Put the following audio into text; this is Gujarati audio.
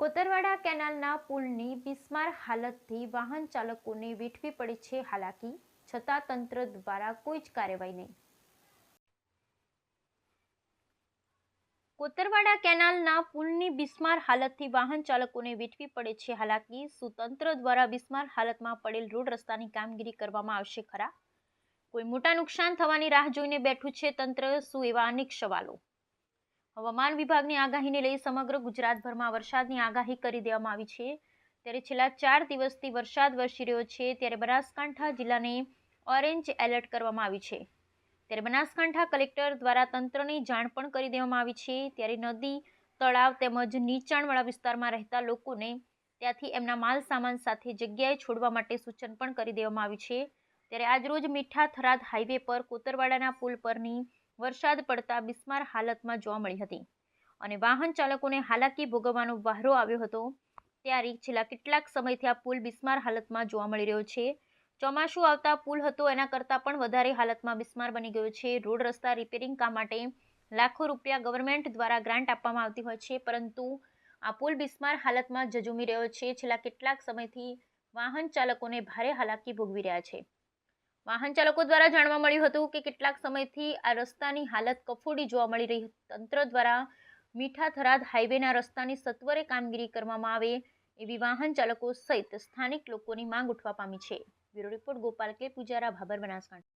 કોતરવાડા કેનાલના પુલની બિસ્માર હાલતથી વાહન ચાલકોને વેઠવી પડી છે હાલાકી, છતાં તંત્ર દ્વારા કોઈ જ કાર્યવાહી નહીં. કોતરવાડા કેનાલના પુલની બિસ્માર હાલતથી વાહન ચાલકોને વેઠવી પડે છે હાલાકી સુતંત્ર તંત્ર દ્વારા બિસ્માર હાલતમાં પડેલ રોડ રસ્તાની કામગીરી કરવામાં આવશે ખરા? કોઈ મોટા નુકસાન થવાની રાહ જોઈને બેઠું છે તંત્ર, શું એવા અનેક સવાલો? હવામાન વિભાગની આગાહીને લઈ સમગ્ર ગુજરાતભરમાં વરસાદની આગાહી કરી દેવામાં આવી છે. ત્યારે છેલ્લા ચાર દિવસથી વરસાદ વરસી રહ્યો છે, ત્યારે બનાસકાંઠા જિલ્લાને ઓરેન્જ એલર્ટ કરવામાં આવી છે. ત્યારે બનાસકાંઠા કલેક્ટર દ્વારા તંત્રની જાણ પણ કરી દેવામાં આવી છે. ત્યારે નદી, તળાવ તેમજ નીચાણવાળા વિસ્તારમાં રહેતા લોકોને ત્યાંથી એમના માલ સામાન સાથે જગ્યાએ છોડવા માટે સૂચન પણ કરી દેવામાં આવ્યું છે. ત્યારે આજરોજ મીઠા થરાદ હાઈવે પર કોતરવાડાના પુલ પરની વરસાદ પડતા બિસ્માર હાલતમાં જોવા મળી હતી. અને વાહન ચાલકોને હાલાકી ભોગવવાનો વહારો આવ્યો હતો, ત્યારે છેલ્લા કેટલાક સમયથી આ પુલ બિસ્માર હાલતમાં જોવા મળી રહ્યો છે. ચોમાસું આવતા પુલ હતો, એના કરતાં પણ વધારે હાલતમાં બિસ્માર બની ગયો છે. રોડ રસ્તા રિપેરિંગ કામ માટે લાખો રૂપિયા ગવર્મેન્ટ દ્વારા ગ્રાન્ટ આપવામાં આવતી હોય છે, પરંતુ આ પુલ બિસ્માર હાલતમાં જજુમી રહ્યો છે. છેલ્લા કેટલાક સમયથી વાહન ચાલકોને ભારે હાલાકી ભોગવી રહ્યા છે. વાહન ચાલકો દ્વારા જાણવા મળ્યું હતું કે કેટલાક સમયથી આ રસ્તાની હાલત કફોડી જોવા મળી રહી તંત્ર દ્વારા મીઠા થરાદ હાઈવેના રસ્તાની સત્વરે કામગીરી કરવામાં આવે એવી વાહન ચાલકો સહિત સ્થાનિક લોકોની માંગ ઉઠવા પામી છે. બ્યુરો રિપોર્ટ ગોપાલ કે. પૂજારા ભાબર બનાસકાંઠા.